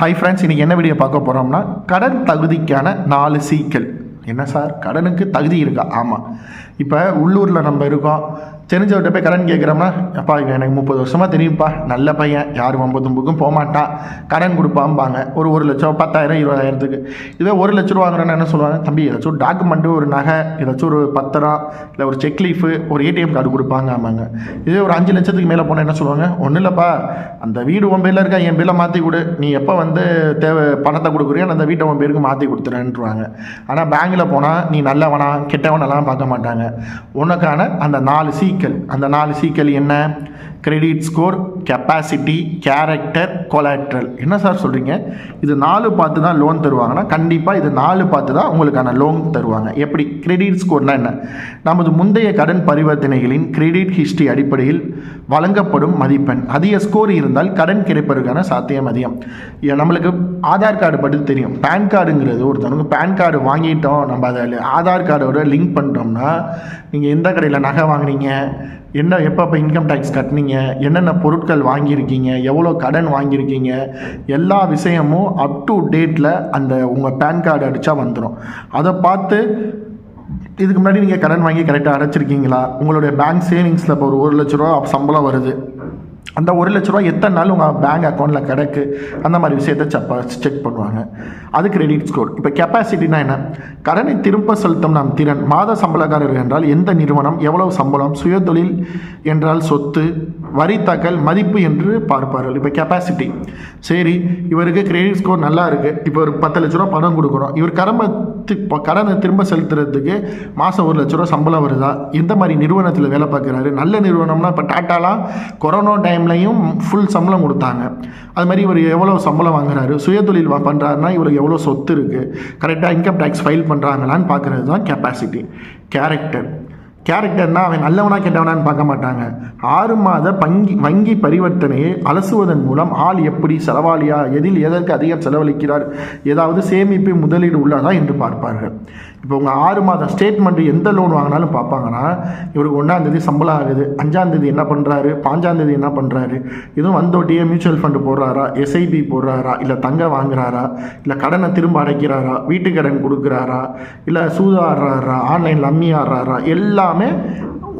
Hi friends இன்றைக்கி என்ன video பார்க்க போகிறோம்னா கடன் தகுதிக்கான நாலு சீக்கள் என்ன சார்? கடனுக்கு தகுதி இருக்கா? ஆமாம் இப்போ உள்ளூரில் நம்ம இருக்கோம். தெரிஞ்சவர்கிட்ட போய் கடன் கேட்குறோம்னா அப்பா இவன் எனக்கு முப்பது வருஷமாக தெரியும்ப்பா நல்ல பையன். யார் ஒம்பது போகமாட்டான் கடன் கொடுப்பாம்பாங்க. ஒரு ஒரு லட்சம் பத்தாயிரம் இருபதாயிரத்துக்கு. இதே ஒரு லட்ச ரூபா என்ன சொல்லுவாங்க? தம்பி ஏதாச்சும் ஒரு டாக்குமெண்ட்டு ஒரு நகை ஏதாச்சும் ஒரு பத்திரம் இல்லை ஒரு செக் லீஃபு ஒரு ஏடிஎம் கார்டு கொடுப்பாங்க ஆமாங்க இதே ஒரு அஞ்சு லட்சத்துக்கு மேலே போனால் என்ன சொல்லுவாங்க? ஒன்றும் இல்லைப்பா. அந்த வீடு உன் பேரில் இருக்கா? என் பேரில் மாற்றி கொடு. நீ எப்போ வந்து தேவை பணத்தை கொடுக்குறியோ அந்த வீட்டை உன் பேருக்கு மாற்றி கொடுத்துறேன்ட்டுருவாங்க ஆனால் பேங்கில் போனால் நீ நல்லவனா கெட்டவனெல்லாம் பார்க்க மாட்டாங்க. உனக்கான அந்த நாலு சீக்கள் அந்த நாலு சீக்கள் என்ன? Credit score capacity character collateral என்ன சார் சொல்கிறீங்க இது நாலு பார்த்து தான் லோன் தருவாங்கன்னா கண்டிப்பாக இது நாலு பார்த்து தான் உங்களுக்கான லோன் தருவாங்க. எப்படி? கிரெடிட் ஸ்கோர்னால் என்ன? நமது முந்தைய கடன் பரிவர்த்தனைகளின் கிரெடிட் ஹிஸ்ட்ரி அடிப்படையில் வழங்கப்படும் மதிப்பெண். அதிக ஸ்கோர் இருந்தால் கடன் கிடைப்பதற்கான சாத்தியம் அதிகம். ஏ, நம்மளுக்கு ஆதார் கார்டு பற்றி தெரியும். பேன் கார்டுங்கிறது ஒருத்தவங்க பேன் கார்டு வாங்கிட்டோம். நம்ம அதை ஆதார் கார்டோட லிங்க் பண்ணிட்டோம்னா நீங்கள் எந்த கடையில் நகை வாங்குனீங்க? என்ன எப்போ இப்போ இன்கம் டேக்ஸ் கட்டினீங்க? என்னென்ன பொருட்கள் வாங்கியிருக்கீங்க? எவ்வளோ கடன் வாங்கியிருக்கீங்க? எல்லா விஷயமும் அப் டு டேட்டில் அந்த உங்கள் பேன் கார்டு அடித்தா வந்துடும் அதை பார்த்து இதுக்கு முன்னாடி நீங்கள் கடன் வாங்கி கரெக்டாக அடைச்சிருக்கீங்களா? உங்களுடைய பேங்க் சேவிங்ஸில் இப்போ ஒரு ஒரு லட்ச ரூபா சம்பளம் வருது. அந்த ஒரு லட்ச ரூபா எத்தனை நாள் உங்கள் பேங்க் அக்கௌண்ட்டில் கிடக்கு? அந்த மாதிரி விஷயத்தை செப்ப செக் பண்ணுவாங்க. அது கிரெடிட் ஸ்கோர் இப்போ கெப்பாசிட்டினா என்ன? கடனை திரும்ப செலுத்தும் நாம் திறன். மாத சம்பளக்காரர் என்றால் எந்த நிறுவனம் எவ்வளவு சம்பளம் சுயதொழில் என்றால் சொத்து வரி தாக்கல் மதிப்பு என்று பார்ப்பார்கள். இப்போ கெப்பாசிட்டி சரி இவருக்கு கிரெடிட் ஸ்கோர் நல்லா இருக்குது இப்போ ஒரு பத்து லட்ச ரூபா பணம் கொடுக்குறோம். இவர் கடமை இப்போ கடனை திரும்ப செலுத்துறதுக்கு மாதம் ஒரு லட்ச ரூபா சம்பளம் வருதா? எந்த மாதிரி நிறுவனத்தில் வேலை பார்க்குறாரு? நல்ல நிறுவனம்னா இப்போ டாட்டாலாம் கொரோனா டைம்லையும் ஃபுல் சம்பளம் கொடுத்தாங்க. அது மாதிரி இவர் எவ்வளோ சம்பளம் வாங்குறாரு? சுயதொழில் பண்ணுறாருனா இவருக்கு எவ்வளோ சொத்து இருக்குது கரெக்டாக இன்கம் டேக்ஸ் ஃபைல் பண்ணுறாங்களான்னு பார்க்குறது தான் கெப்பாசிட்டி கேரக்டர் கேரக்டர்னா அவன் நல்லவனா கெட்டவனான்னு பார்க்க மாட்டாங்க. ஆறு மாத பங்கி வங்கி பரிவர்த்தனையை அலசுவதன் மூலம் ஆள் எப்படி செலவாளியா எதில் எதற்கு அதிகம் செலவழிக்கிறார் ஏதாவது சேமிப்பு முதலீடு உள்ளதா என்று பார்ப்பார்கள். இப்போ உங்கள் ஆறு மாதம் ஸ்டேட்மெண்ட்டு எந்த லோன் வாங்கினாலும் பார்ப்பாங்கன்னா இவருக்கு ஒன்றாந்தேதி சம்பளம் ஆகுது. அஞ்சாந்தேதி என்ன பண்ணுறாரு பாஞ்சாந்தேதி என்ன பண்ணுறாரு இதுவும் வந்தோட்டியே மியூச்சுவல் ஃபண்டு போடுறாரா? எஸ்ஐபி போடுறாரா? இல்லை தங்க வாங்குறாரா? இல்லை கடனை திரும்ப அடைக்கிறாரா? வீட்டு கடன் கொடுக்குறாரா? இல்லை சூதாடுறாரா? ஆன்லைனில் அம்மி ஆடுறாரா எல்லாமே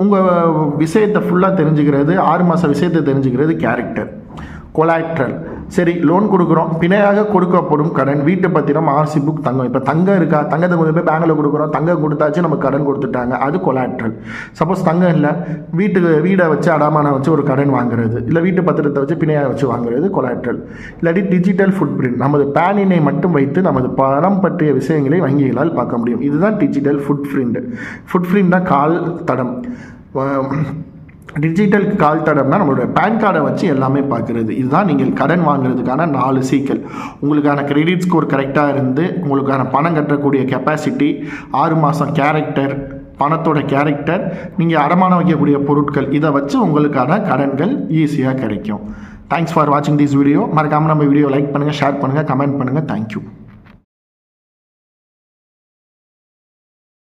உங்கள் விஷயத்தை ஃபுல்லாக தெரிஞ்சுக்கிறது ஆறு மாத விஷயத்தை தெரிஞ்சுக்கிறது கேரக்டர் கொலாட்ரல் சரி லோன் கொடுக்குறோம். பிணையாக கொடுக்கப்படும் கடன் வீட்டு பத்திரம் ஆர்சி புக் தங்கம். இப்போ தங்கம் இருக்கா? தங்கத்தை கொண்டு போய் பேங்கில் கொடுக்குறோம். தங்கம் கொடுத்தாச்சு நம்ம கடன் கொடுத்துட்டாங்க. அது கொலாட்ரல் சப்போஸ் தங்கம் இல்லை வீட்டுக்கு வீடை வச்சு அடமானம் வச்சு ஒரு கடன் வாங்குறது. இல்லை வீட்டு பத்திரத்தை வச்சு பிணையாக வச்சு வாங்குறது கொலாட்ரல் இல்லாட்டி டிஜிட்டல் ஃபுட் பிரிண்ட் நமது பேனினை மட்டும் வைத்து நமது பணம் பற்றிய விஷயங்களை வங்கிகளால் பார்க்க முடியும். இதுதான் digital footprint footprint தான் கால் தடம். டிஜிட்டல் கால் தடம்னா நம்மளுடைய பேன் கார்டை வச்சு எல்லாமே பார்க்குறது. இதுதான் நீங்கள் கடன் வாங்குறதுக்கான நாலு சீக்கள் உங்களுக்கான கிரெடிட் ஸ்கோர் கரெக்டாக இருந்து உங்களுக்கான பணம் கட்டக்கூடிய கெப்பாசிட்டி ஆறு மாதம் கேரக்டர் பணத்தோட கேரக்டர் நீங்கள் அடமானம் வைக்கக்கூடிய பொருட்கள் இதை வச்சு உங்களுக்கான கடன்கள் ஈஸியாக கிடைக்கும். தேங்க்ஸ் ஃபார் வாட்சிங் திஸ் வீடியோ மறக்காமல் நம்ம வீடியோ லைக் பண்ணுங்கள் ஷேர் பண்ணுங்கள் கமெண்ட் பண்ணுங்கள் தேங்க்யூ